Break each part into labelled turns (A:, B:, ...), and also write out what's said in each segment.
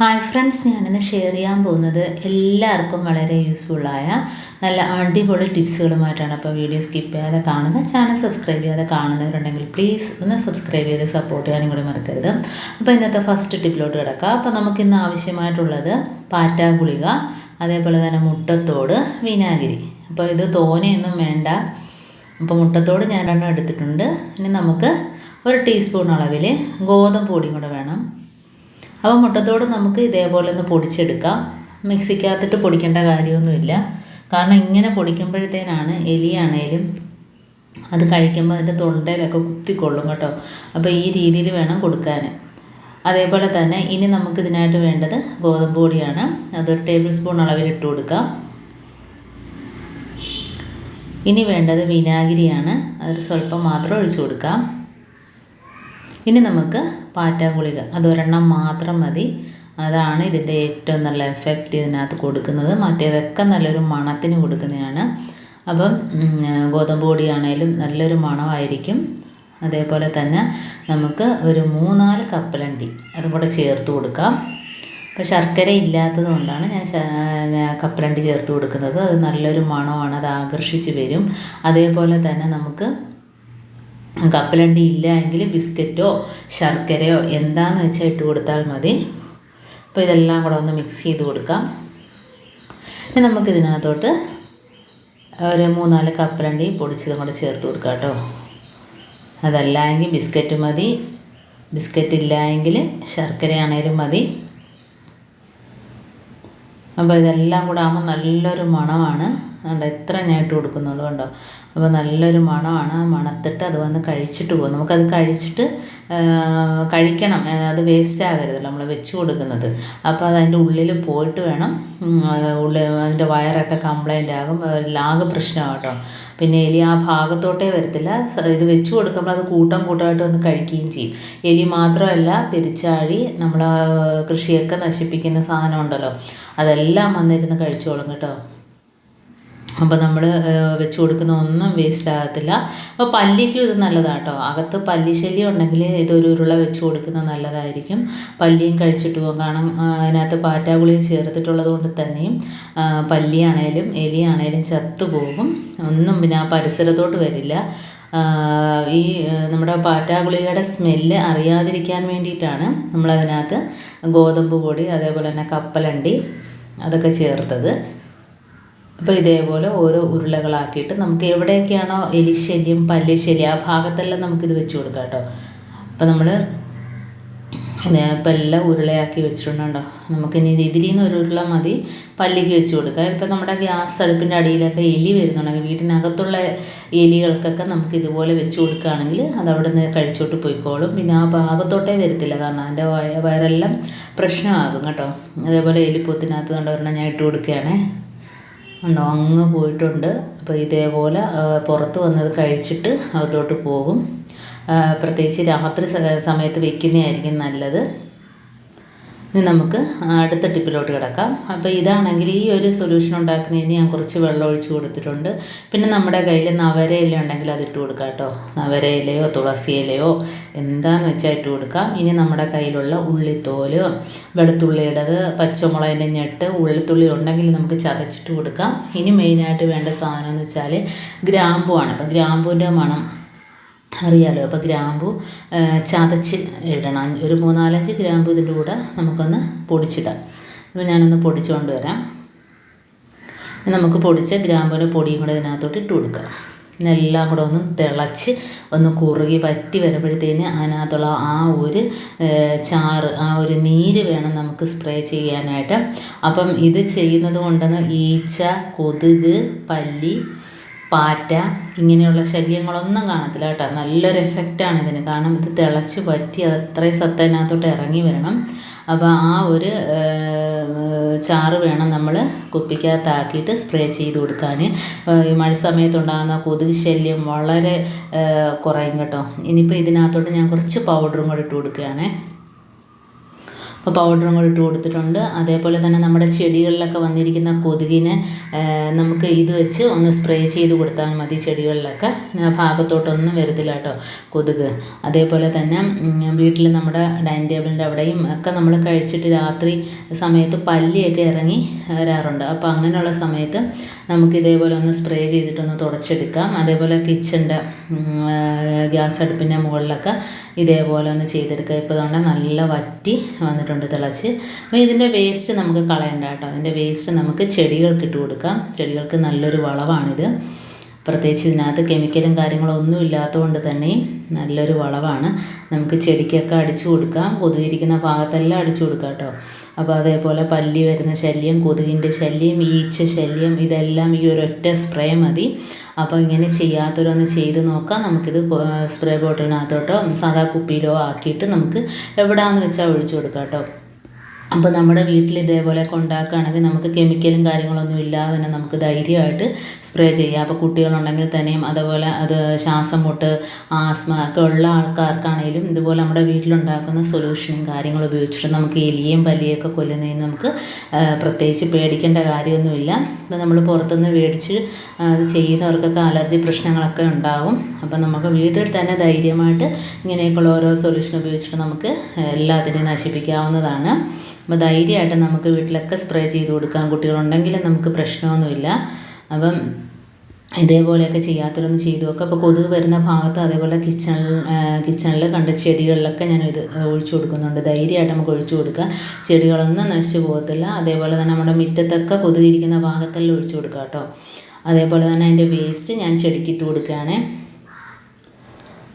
A: Hi friends ഞാനിന്ന് share ചെയ്യാൻ പോകുന്നത് എല്ലാവർക്കും വളരെ യൂസ്ഫുള്ളായ നല്ല അടിപൊളി ടിപ്സുകളുമായിട്ടാണ് അപ്പോൾ വീഡിയോ സ്കിപ്പ് ചെയ്യാതെ കാണുക ചാനൽ സബ്സ്ക്രൈബ് ചെയ്യാതെ കാണുന്നവരുണ്ടെങ്കിൽ പ്ലീസ് ഒന്ന് സബ്സ്ക്രൈബ് ചെയ്ത് സപ്പോർട്ട് ചെയ്യാനും കൂടി മറക്കരുത്. അപ്പോൾ ഇന്നത്തെ ഫസ്റ്റ് ടിപ്പിലോട്ട് കിടക്കാം. അപ്പോൾ നമുക്കിന്ന് ആവശ്യമായിട്ടുള്ളത് പാറ്റാ ഗുളിക അതേപോലെ തന്നെ മുട്ടത്തോട് വിനാഗിരി. അപ്പോൾ ഇത് തോനെയൊന്നും വേണ്ട. അപ്പോൾ മുട്ടത്തോട് ഞാൻ എടുത്തിട്ടുണ്ട്. ഇനി നമുക്ക് ഒരു ടീസ്പൂൺ അളവിൽ ഗോതമ്പ് പൊടിയും കൂടെ വേണം. അപ്പോൾ മുട്ടത്തോട് നമുക്ക് ഇതേപോലെ ഒന്ന് പൊടിച്ചെടുക്കാം. മിക്സിക്കകത്തിട്ട് പൊടിക്കേണ്ട കാര്യമൊന്നുമില്ല. കാരണം ഇങ്ങനെ പൊടിക്കുമ്പോഴത്തേനാണ് എലിയാണേലും അത് കഴിക്കുമ്പോൾ അതിന്റെ തൊണ്ടയിലൊക്കെ കുത്തിക്കൊള്ളും കേട്ടോ. അപ്പോൾ ഈ രീതിയിൽ വേണം കൊടുക്കാൻ അതേപോലെ തന്നെ ഇനി നമുക്ക് ഇതിനായിട്ട് വേണ്ടത് ഗോതമ്പ് പൊടിയാണ്. അതൊരു ടേബിൾ സ്പൂൺ അളവിൽ ഇട്ട് കൊടുക്കാം. ഇനി വേണ്ടത് വിനാഗിരിയാണ്. അതൊരു സ്വല്പം മാത്രം ഒഴിച്ചു കൊടുക്കാം. ഇനി നമുക്ക് പാറ്റ ഗുളിക അതൊരെണ്ണം മാത്രം മതി. അതാണ് ഇതിന്റെ ഏറ്റവും നല്ല എഫക്റ്റ് ഇതിനകത്ത് കൊടുക്കുന്നത്. മറ്റേതൊക്കെ നല്ലൊരു മണത്തിന് കൊടുക്കുന്നതാണ്. അപ്പം ഗോതമ്പ് പൊടിയാണേലും നല്ലൊരു മണമായിരിക്കും. അതേപോലെ തന്നെ നമുക്ക് ഒരു മൂന്നാൽ കപ്പലണ്ടി അതും കൂടെ ചേർത്ത് കൊടുക്കാം. അപ്പോൾ ശർക്കര ഇല്ലാത്തത് കൊണ്ടാണ് ഞാൻ കപ്പലണ്ടി ചേർത്ത് കൊടുക്കുന്നത്. അത് നല്ലൊരു മണമാണ്. അത് ആകർഷിച്ച് വരും. അതേപോലെ തന്നെ നമുക്ക് കപ്പലണ്ടി ഇല്ല എങ്കിൽ ബിസ്ക്കറ്റോ ശർക്കരയോ എന്താണെന്ന് വെച്ചാൽ ഇട്ട് കൊടുത്താൽ മതി. അപ്പോൾ ഇതെല്ലാം കൂടെ ഒന്ന് മിക്സ് ചെയ്ത് കൊടുക്കാം. ഇനി നമുക്കിതിനകത്തോട്ട് ഒരു മൂന്നാൽ കപ്പലണ്ടി പൊടിച്ചതും കൂടെ ചേർത്ത് കൊടുക്കാം കേട്ടോ. അതല്ല എങ്കിൽ ബിസ്ക്കറ്റ് മതി. ബിസ്ക്കറ്റ് ഇല്ല എങ്കിൽ ശർക്കരയാണേലും മതി. അപ്പോൾ ഇതെല്ലാം കൂടെ ആകുമ്പോൾ നല്ലൊരു മണമാണ്. അതുകൊണ്ട് എത്ര ഞാൻ ഇട്ട് കൊടുക്കുന്നുള്ളൂ കണ്ടോ? അപ്പോൾ നല്ലൊരു മണമാണ്. മണത്തിട്ട് അത് വന്ന് കഴിച്ചിട്ട് പോകും. നമുക്കത് കഴിച്ചിട്ട് കഴിക്കണം. അത് വേസ്റ്റ് ആകരുതല്ലോ നമ്മൾ വെച്ച് കൊടുക്കുന്നത്. അപ്പോൾ അത് അതിന്റെ ഉള്ളിൽ പോയിട്ട് വേണം. ഉള്ളിൽ അതിന്റെ വയറൊക്കെ കംപ്ലൈന്റ് ആകും. ലാഗ് പ്രശ്നമാണ് കേട്ടോ. പിന്നെ എലി ആ ഭാഗത്തോട്ടേ വരത്തില്ല. ഇത് വെച്ച് കൊടുക്കുമ്പോൾ അത് കൂട്ടം കൂട്ടമായിട്ട് വന്ന് കഴിക്കുകയും ചെയ്യും. എലി മാത്രമല്ല പെരിച്ചാഴി നമ്മളെ കൃഷിയൊക്കെ നശിപ്പിക്കുന്ന സാധനം ഉണ്ടല്ലോ. അതെല്ലാം വന്നിരുന്ന് കഴിച്ചോളും കേട്ടോ. അപ്പോൾ നമ്മൾ വെച്ച് കൊടുക്കുന്ന ഒന്നും വേസ്റ്റ് ആകത്തില്ല. അപ്പോൾ പല്ലിക്കും ഇത് നല്ലതാണ് കേട്ടോ അകത്ത് പല്ലി ശല്യം ഉണ്ടെങ്കിൽ ഇതൊരു ഉരുള വെച്ച് കൊടുക്കുന്നത് നല്ലതായിരിക്കും. പല്ലിയും കഴിച്ചിട്ട് പോകും കാരണം അതിനകത്ത് പാറ്റാഗുളിക ചേർത്തിട്ടുള്ളത് കൊണ്ട് തന്നെയും പല്ലിയാണേലും എലിയാണേലും ചത്തുപോകും ഒന്നും പിന്നെ ആ പരിസരത്തോട്ട് വരില്ല. ഈ നമ്മുടെ പാറ്റാഗുളികയുടെ സ്മെല്ല് അറിയാതിരിക്കാൻ വേണ്ടിയിട്ടാണ് നമ്മളതിനകത്ത് ഗോതമ്പ് പൊടി അതേപോലെ തന്നെ കപ്പലണ്ടി അതൊക്കെ ചേർത്തത്. അപ്പോൾ ഇതേപോലെ ഓരോ ഉരുളകളാക്കിയിട്ട് നമുക്ക് എവിടെയൊക്കെയാണോ എലിശല്യം പല്ലിശല്യം ആ ഭാഗത്തെല്ലാം നമുക്കിത് വെച്ച് കൊടുക്കാം കേട്ടോ. അപ്പോൾ നമ്മൾ ഇപ്പം എല്ലാം ഉരുളയാക്കി വെച്ചിട്ടുണ്ടോ നമുക്കിനി ഇതിൽ നിന്ന് ഒരു ഉരുള മതി പല്ലിക്ക് വെച്ച് കൊടുക്കുക ഇപ്പം നമ്മുടെ ഗ്യാസ് അടുപ്പിന്റെ അടിയിലൊക്കെ എലി വരുന്നുണ്ടെങ്കിൽ വീട്ടിനകത്തുള്ള എലികൾക്കൊക്കെ നമുക്ക് ഇതുപോലെ വെച്ച് കൊടുക്കുകയാണെങ്കിൽ അത് അവിടെ നിന്ന് കഴിച്ചോട്ട് പോയിക്കോളും. പിന്നെ ആ ഭാഗത്തോട്ടേ വരത്തില്ല കാരണം അതിന്റെ വയ വയറെല്ലാം പ്രശ്നമാകും കേട്ടോ. അതേപോലെ എലിപ്പൊത്തിനകത്ത് കണ്ടവരണം ഞാൻ ഇട്ട് കൊടുക്കുകയാണേ. അങ്ങ് പോയിട്ടുണ്ട്. അപ്പോൾ ഇതേപോലെ പുറത്ത് വന്നത് കഴിച്ചിട്ട് അതോട്ട് പോകും. പ്രത്യേകിച്ച് രാത്രി സമയത്ത് വെക്കുന്നതായിരിക്കും നല്ലത്. ഇനി നമുക്ക് അടുത്ത ടിപ്പിലോട്ട് കിടക്കാം. അപ്പോൾ ഇതാണെങ്കിൽ ഈ ഒരു സൊല്യൂഷൻ ഉണ്ടാക്കുന്നതിന് ഞാൻ കുറച്ച് വെള്ളം ഒഴിച്ച് കൊടുത്തിട്ടുണ്ട്. പിന്നെ നമ്മുടെ കയ്യിൽ ഇല ഉണ്ടെങ്കിൽ അത് ഇട്ട് കൊടുക്കാം കേട്ടോ. നവരയിലയോ തുളസി ഇലയോ എന്താന്ന് വെച്ചാൽ ഇട്ട് കൊടുക്കാം. ഇനി നമ്മുടെ കയ്യിലുള്ള ഉള്ളിത്തോൽ വെളുത്തുള്ളിയുടേത് പച്ചമുളകിന്റെ ഞെട്ട് ഉള്ളിത്തുള്ളി ഉണ്ടെങ്കിൽ നമുക്ക് ചതച്ചിട്ട് കൊടുക്കാം. ഇനി മെയിനായിട്ട് വേണ്ട സാധനം എന്ന് വെച്ചാൽ ഗ്രാമ്പുവാണ്. അപ്പം ഗ്രാമ്പുവിന്റെ മണം അറിയാലോ. അപ്പോൾ ഗ്രാമ്പു ചതച്ച് ഇടണം. ഒരു മൂന്നാലഞ്ച് ഗ്രാമ്പു ഇതിന്റെ കൂടെ നമുക്കൊന്ന് പൊടിച്ചിടാം. അപ്പോൾ ഞാനൊന്ന് പൊടിച്ചു കൊണ്ടുവരാം നമുക്ക് പൊടിച്ച ഗ്രാമ്പൂന്റെ പൊടിയും കൂടെ ഇതിനകത്തോട്ട് ഇട്ട് കൊടുക്കാം. എല്ലാം കൂടെ ഒന്ന് തിളച്ച് ഒന്ന് കുറുകി വറ്റി വരുമ്പോഴത്തേന് അതിനകത്തുള്ള ആ ഒരു ചാറ് ആ ഒരു നീര് വേണം നമുക്ക് സ്പ്രേ ചെയ്യാനായിട്ട്. അപ്പം ഇത് ചെയ്യുന്നത് കൊണ്ടെന്ന് ഈച്ച കൊതുക് പല്ലി പാറ്റ ഇങ്ങനെയുള്ള ശല്യങ്ങളൊന്നും കാണത്തില്ല കേട്ടോ. നല്ലൊരു എഫക്റ്റാണ് ഇതിന്. കാരണം ഇത് തിളച്ച് അത് അത്രയും സത്ത് ഇറങ്ങി വരണം. അപ്പോൾ ആ ഒരു ചാറ് വേണം നമ്മൾ കുപ്പിക്കകത്താക്കിയിട്ട് സ്പ്രേ ചെയ്ത് കൊടുക്കാൻ. ഈ മഴ സമയത്തുണ്ടാകുന്ന കൊതുക് ശല്യം വളരെ കുറയും കേട്ടോ. ഇനിയിപ്പോൾ ഇതിനകത്തോട്ട് ഞാൻ കുറച്ച് പൗഡറും കൂടെ ഇട്ട് കൊടുക്കുകയാണേ. അപ്പോൾ പൗഡറും കൂടി ഇട്ട് കൊടുത്തിട്ടുണ്ട്. അതേപോലെ തന്നെ നമ്മുടെ ചെടികളിലൊക്കെ വന്നിരിക്കുന്ന കൊതുകിനെ നമുക്ക് ഇത് വെച്ച് ഒന്ന് സ്പ്രേ ചെയ്ത് കൊടുത്താൽ മതി ചെടികളിലൊക്കെ. ഭാഗത്തോട്ടൊന്നും വരത്തില്ല കേട്ടോ കൊതുക്. അതേപോലെ തന്നെ വീട്ടിൽ നമ്മുടെ ഡൈനിങ് ടേബിളിന്റെ അവിടെയും ഒക്കെ നമ്മൾ കഴിച്ചിട്ട് രാത്രി സമയത്ത് പല്ലിയൊക്കെ ഇറങ്ങി വരാറുണ്ട്. അപ്പോൾ അങ്ങനെയുള്ള സമയത്ത് നമുക്ക് ഇതേപോലെ ഒന്ന് സ്പ്രേ ചെയ്തിട്ടൊന്ന് തുടച്ചെടുക്കാം. അതേപോലെ കിച്ചന്റെ ഗ്യാസ് അടുപ്പിന്റെ മുകളിലൊക്കെ ഇതേപോലെ ഒന്ന് ചെയ്തെടുക്കുക ഇപ്പോൾ അതുകൊണ്ട് നല്ല വറ്റി വന്നിട്ടുണ്ട്. തിളച്ച്. അപ്പോൾ ഇതിന്റെ വേസ്റ്റ് നമുക്ക് കളയണ്ട കേട്ടോ. അതിന്റെ വേസ്റ്റ് നമുക്ക് ചെടികൾക്ക് ഇട്ട് കൊടുക്കാം. ചെടികൾക്ക് നല്ലൊരു വളവാണിത്. പ്രത്യേകിച്ച് ഇതിനകത്ത് കെമിക്കലും കാര്യങ്ങളും ഒന്നും ഇല്ലാത്തതുകൊണ്ട് തന്നെയും നല്ലൊരു വളവാണ്. നമുക്ക് ചെടിക്കൊക്കെ അടിച്ചു കൊടുക്കാം. കൊതുകിരിക്കുന്ന ഭാഗത്തെല്ലാം അടിച്ചു കൊടുക്കാം കേട്ടോ. അപ്പോൾ അതേപോലെ പല്ലി വരുന്ന ശല്യം കൊതുകിന്റെ ശല്യം ഈച്ച ശല്യം ഇതെല്ലാം ഈ ഒരൊറ്റ സ്പ്രേ മതി. അപ്പോൾ ഇങ്ങനെ ചെയ്യാത്തവരൊന്ന് ചെയ്ത് നോക്കാം. നമുക്കിത് സ്പ്രേ ബോട്ടിലിനകത്തോട്ടോ സാധാ കുപ്പിയിലോ ആക്കിയിട്ട് നമുക്ക് എവിടെയാണെന്ന് വെച്ചാൽ ഒഴിച്ചു കൊടുക്കാം കേട്ടോ. അപ്പോൾ നമ്മുടെ വീട്ടിൽ ഇതേപോലെ ഉണ്ടാക്കുകയാണെങ്കിൽ നമുക്ക് കെമിക്കലും കാര്യങ്ങളൊന്നും ഇല്ലാതെ തന്നെ നമുക്ക് ധൈര്യമായിട്ട് സ്പ്രേ ചെയ്യാം. അപ്പോൾ കുട്ടികളുണ്ടെങ്കിൽ തന്നെയും അതുപോലെ അത് ശ്വാസം മുട്ട് ആസ്മ ഒക്കെ ഉള്ള ആൾക്കാർക്കാണെങ്കിലും ഇതുപോലെ നമ്മുടെ വീട്ടിലുണ്ടാക്കുന്ന സൊല്യൂഷനും കാര്യങ്ങളും ഉപയോഗിച്ചിട്ട് നമുക്ക് എലിയും പല്ലിയൊക്കെ കൊല്ലുന്നതിന് നമുക്ക് പ്രത്യേകിച്ച് പേടിക്കേണ്ട കാര്യമൊന്നുമില്ല. ഇപ്പോൾ നമ്മൾ പുറത്തുനിന്ന് മേടിച്ച് അത് ചെയ്യുന്നവർക്കൊക്കെ അലർജി പ്രശ്നങ്ങളൊക്കെ ഉണ്ടാകും അപ്പോൾ നമുക്ക് വീട്ടിൽ തന്നെ ധൈര്യമായിട്ട് ഇങ്ങനെയൊക്കെയുള്ള ഓരോ സൊല്യൂഷൻ ഉപയോഗിച്ചിട്ട് നമുക്ക് എല്ലാത്തിനെയും നശിപ്പിക്കാവുന്നതാണ്. അപ്പോൾ ധൈര്യമായിട്ട് നമുക്ക് വീട്ടിലൊക്കെ സ്പ്രേ ചെയ്ത് കൊടുക്കാം. കുട്ടികളുണ്ടെങ്കിൽ നമുക്ക് പ്രശ്നമൊന്നുമില്ല. അപ്പം ഇതേപോലെയൊക്കെ ചെയ്യാത്തവരൊന്ന് ചെയ്തു നോക്കുക അപ്പോൾ കൊതുക് വരുന്ന ഭാഗത്ത് അതേപോലെ കിച്ചൺ കിച്ചണിൽ കണ്ട ചെടികളിലൊക്കെ ഞാൻ ഇത് ഒഴിച്ചു കൊടുക്കുന്നുണ്ട്. ധൈര്യമായിട്ട് നമുക്ക് ഒഴിച്ചു കൊടുക്കുക ചെടികളൊന്നും നശിച്ചു പോകത്തില്ല. അതേപോലെ തന്നെ നമ്മുടെ മുറ്റത്തൊക്കെ കൊതുകിരിക്കുന്ന ഭാഗത്തെല്ലാം ഒഴിച്ചു കൊടുക്കുക കേട്ടോ. അതേപോലെ തന്നെ അതിന്റെ വേസ്റ്റ് ഞാൻ ചെടിക്കിട്ട് കൊടുക്കുകയാണേ.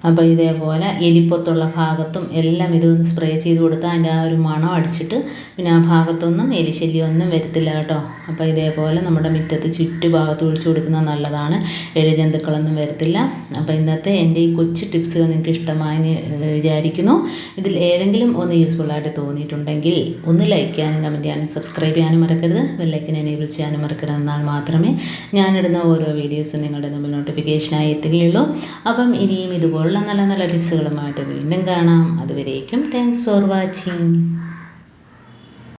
A: അപ്പോൾ ഇതേപോലെ എലിപ്പൊത്തുള്ള ഭാഗത്തും എല്ലാം ഇതൊന്ന് സ്പ്രേ ചെയ്ത് കൊടുത്താൽ അതിന്റെ ആ ഒരു മണം അടിച്ചിട്ട് പിന്നെ ആ ഭാഗത്തൊന്നും എലിശല്യമൊന്നും വരത്തില്ല കേട്ടോ. അപ്പോൾ ഇതേപോലെ നമ്മുടെ മുറ്റത്ത് ചുറ്റുഭാഗത്ത് ഒഴിച്ചു കൊടുക്കുന്നത് നല്ലതാണ്. എഴുജന്തുക്കളൊന്നും വരത്തില്ല. അപ്പോൾ ഇന്നത്തെ എന്റെ ഈ കൊച്ചു ടിപ്സുകൾ നിങ്ങൾക്ക് ഇഷ്ടമായെന്ന് വിചാരിക്കുന്നു. ഇതിൽ ഏതെങ്കിലും ഒന്ന് യൂസ്ഫുള്ളായിട്ട് തോന്നിയിട്ടുണ്ടെങ്കിൽ ഒന്ന് ലൈക്ക് ചെയ്യാനും കമന്റ് ചെയ്യാനും സബ്സ്ക്രൈബ് ചെയ്യാനും മറക്കരുത്. ബെല്ലൈക്കൻ എനേബിൾ ചെയ്യാനും മറക്കരുത്. എന്നാൽ മാത്രമേ ഞാനിടുന്ന ഓരോ വീഡിയോസും നിങ്ങളുടെ മുമ്പിൽ നോട്ടിഫിക്കേഷനായി എത്തുകയുള്ളൂ. അപ്പം ഇനിയും ഇതുപോലുള്ള നല്ല നല്ല ടിപ്സുകളുമായിട്ട് വീണ്ടും കാണാം. അതുവരേക്കും താങ്ക്സ് ഫോർ വാച്ചിങ്